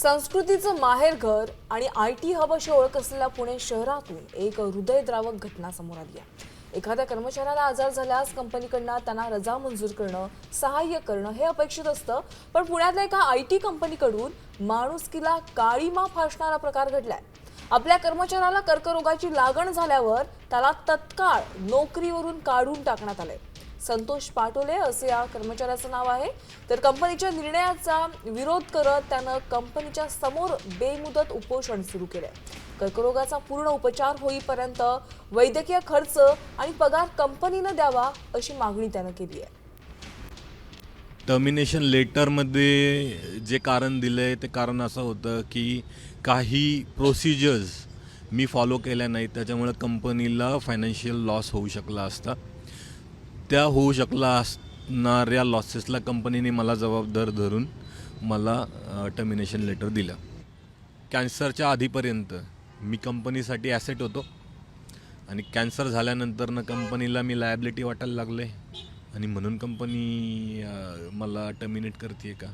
संस्कृतीचं माहेरघर आणि आय टी हब अशी ओळख असलेल्या पुणे शहरातून एक हृदयद्रावक घटना समोर आली आहे. एखाद्या कर्मचाऱ्याला आजार झाल्यास कंपनीकडनं त्यांना रजा मंजूर करणं सहाय्य करणं हे अपेक्षित असतं. पण पुण्यातल्या एका आय टी कंपनीकडून माणुसकीला काळीमा फासणारा प्रकार घडलाय. आपल्या कर्मचाऱ्याला कर्करोगाची लागण झाल्यावर त्याला तत्काळ नोकरीवरून काढून टाकण्यात आले संतोष पाटोले असे या कर्मचाऱ्याचं नाव आहे. तर कंपनीच्या निर्णयाचा विरोध करत त्यानं कंपनीच्या समोर बेमुदत उपोषण सुरू केलंय कर्करोगाचा पूर्ण उपचार होईपर्यंत वैद्यकीय खर्च आणि पगार कंपनीनं द्यावा अशी मागणी त्यानं केली आहे. टर्मिनेशन लेटरमध्ये जे कारण दिलं आहे ते कारण असं होतं की काही प्रोसिजर्स मी फॉलो केल्या नाहीत. त्याच्यामुळे कंपनीला फायनान्शियल लॉस होऊ शकला असता. त्या होऊ शकला असणाऱ्या लॉसेसला कंपनीने मला जबाबदार धरून मला टर्मिनेशन लेटर दिलं. कॅन्सरच्या आधीपर्यंत मी कंपनीसाठी ॲसेट होतो. आणि कॅन्सर झाल्यानंतरनं कंपनीला मी लायबिलिटी वाटायला लागले आणि म्हणून कंपनी मला टर्मिनेट करते का?